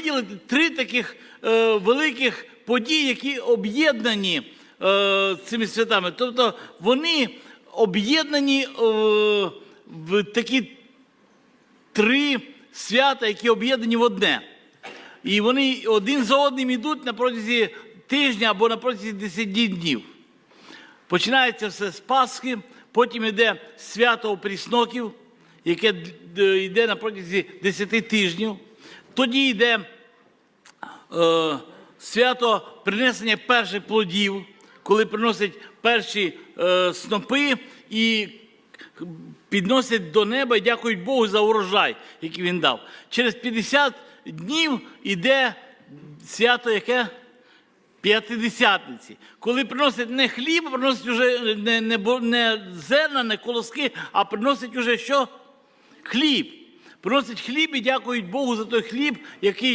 виділити три таких е, великих події, які об'єднані е, цими святами. Тобто вони об'єднані е, в такі три свята, які об'єднані в одне. І вони один за одним йдуть на протязі тижня або на протязі 10 днів. Починається все з Пасхи, потім йде свято опрісноків, яке йде на протязі 10 тижнів. Тоді йде е, свято принесення перших плодів, коли приносять перші е, снопи і підносять до неба і дякують Богу за урожай, який він дав. Через 50 днів іде свято яке? П'ятидесятниці. Коли приносять не хліб, приносять уже не, не, не зерна, не колоски, а приносять уже що? Хліб. Приносять хліб і дякують Богу за той хліб, який